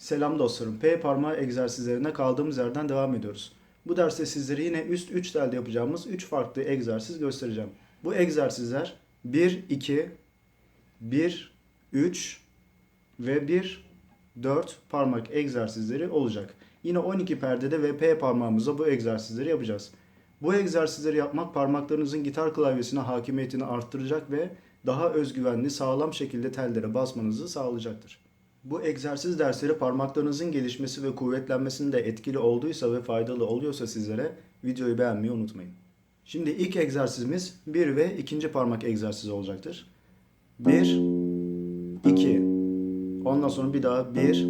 Selam dostlarım. P parmağı egzersizlerine kaldığımız yerden devam ediyoruz. Bu derste sizlere yine üst 3 telde yapacağımız 3 farklı egzersiz göstereceğim. Bu egzersizler 1, 2, 1, 3 ve 1, 4 parmak egzersizleri olacak. Yine 12 perdede ve P parmağımızla bu egzersizleri yapacağız. Bu egzersizleri yapmak parmaklarınızın gitar klavyesine hakimiyetini arttıracak ve daha özgüvenli, sağlam şekilde tellere basmanızı sağlayacaktır. Bu egzersiz dersleri parmaklarınızın gelişmesi ve kuvvetlenmesinde etkili olduysa ve faydalı oluyorsa sizlere videoyu beğenmeyi unutmayın. Şimdi ilk egzersizimiz 1 ve ikinci parmak egzersizi olacaktır. 1, 2, ondan sonra bir daha 1,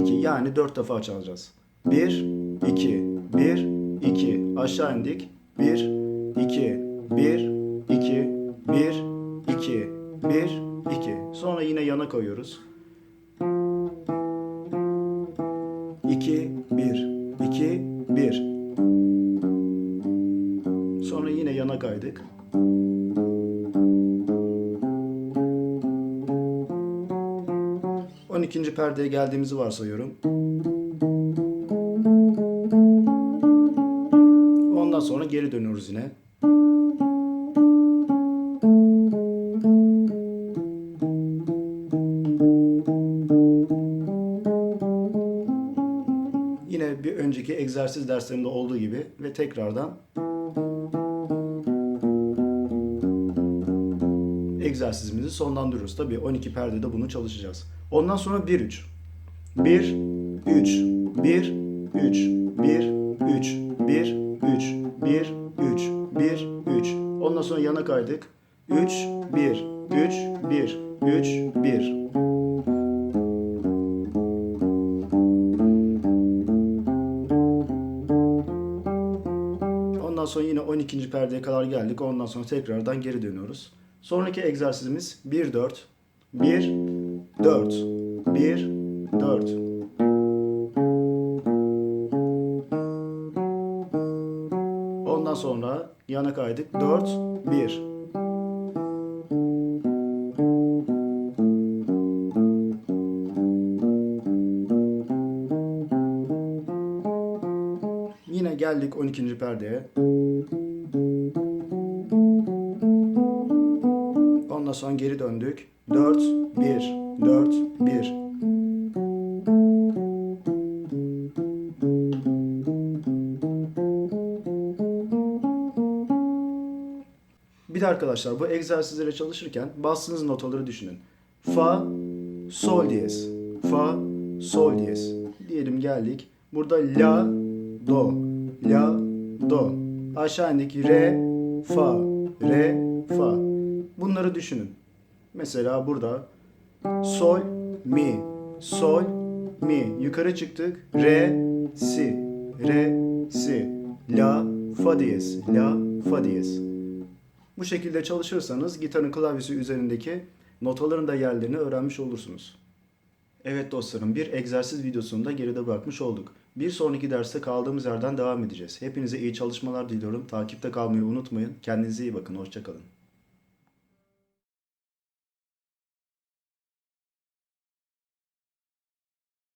2 yani 4 defa çalacağız. 1, 2, 1, 2 aşağı indik. 1, 2, 1, 2, 1, 2, 1, 2. Sonra yine yana koyuyoruz. 2, 1, 2, 1. Sonra yine yana kaydık. On ikinci perdeye geldiğimizi varsayıyorum. Ondan sonra geri dönüyoruz yine. Yine bir önceki egzersiz derslerinde olduğu gibi ve tekrardan egzersizimizi sonlandırıyoruz. Tabii 12 perdede bunu çalışacağız. Ondan sonra 1-3. 1, 3, 1, 3, 1, 3, 1, 3, 1, 3, 1, 3. Ondan sonra yana kaydık. 3, 1, 3, 1, 3, 1. Ondan sonra yine 12. perdeye kadar geldik. Ondan sonra tekrardan geri dönüyoruz. Sonraki egzersizimiz 1 4 1 4 1 4 Ondan sonra yana kaydık. 4 1 Yine geldik 12. perdeye. Ondan sonra geri döndük. 4 1 4 1 Bir de arkadaşlar bu egzersizlere çalışırken bastığınız notaları düşünün. Fa, sol diyez. Fa, sol diyez. Diyelim geldik. Burada la, do, la, do. Aşağı indik re, fa, re, fa. Bunları düşünün. Mesela burada sol, mi, sol, mi. Yukarı çıktık. Re, si, re, si. La, fa diyez, la, fa diyez. Bu şekilde çalışırsanız gitarın klavyesi üzerindeki notaların da yerlerini öğrenmiş olursunuz. Evet dostlarım bir egzersiz videosunu da geride bırakmış olduk. Bir sonraki derste kaldığımız yerden devam edeceğiz. Hepinize iyi çalışmalar diliyorum. Takipte kalmayı unutmayın. Kendinize iyi bakın. Hoşçakalın.